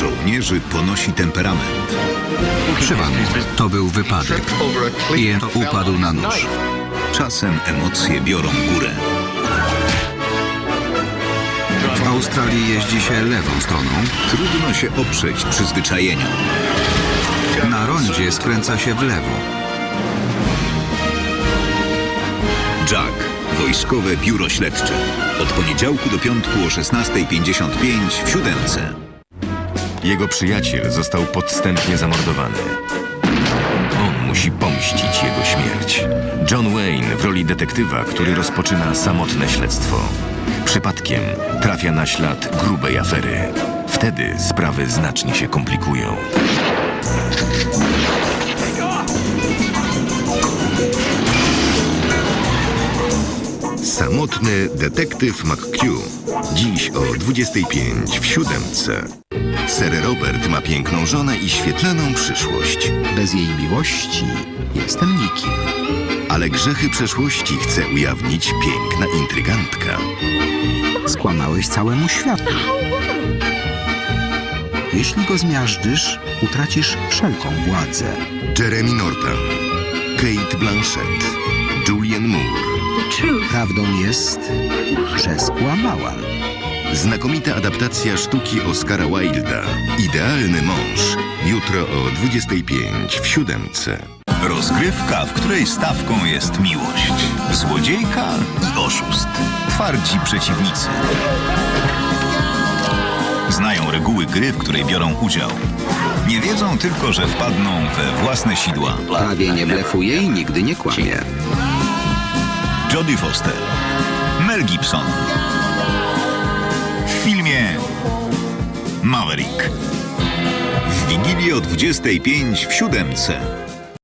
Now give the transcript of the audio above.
żołnierzy ponosi temperament. Przybanu, to był wypadek. Ian upadł na nóż. Czasem emocje biorą górę. W Australii jeździ się lewą stroną. Trudno się oprzeć przyzwyczajeniom. Na rondzie skręca się w lewo. Jack, Wojskowe Biuro Śledcze. Od poniedziałku do piątku o 16.55 w siódemce. Jego przyjaciel został podstępnie zamordowany. On musi pomścić jego śmierć. John Wayne w roli detektywa, który rozpoczyna samotne śledztwo. Przypadkiem trafia na ślad grubej afery. Wtedy sprawy znacznie się komplikują. Samotny detektyw McHugh. Dziś o 25 w siódemce. Sir Robert ma piękną żonę i świetlaną przyszłość. Bez jej miłości jestem nikim. Ale grzechy przeszłości chce ujawnić piękna intrygantka. Skłamałeś całemu światu. Jeśli go zmiażdżysz, utracisz wszelką władzę. Jeremy Norton, Kate Blanchett, Julian Moore. Prawdą jest, że skłamałam. Znakomita adaptacja sztuki Oscara Wilda. Idealny mąż. Jutro o 25 w siódemce. Rozgrywka, w której stawką jest miłość. Złodziejka i oszust. Twardzi przeciwnicy. Znają reguły gry, w której biorą udział. Nie wiedzą tylko, że wpadną we własne sidła. Prawie nie blefuje i nigdy nie kłamie. Jodie Foster. Mel Gibson. W filmie Maverick. W Wigilię o 25 w siódemce.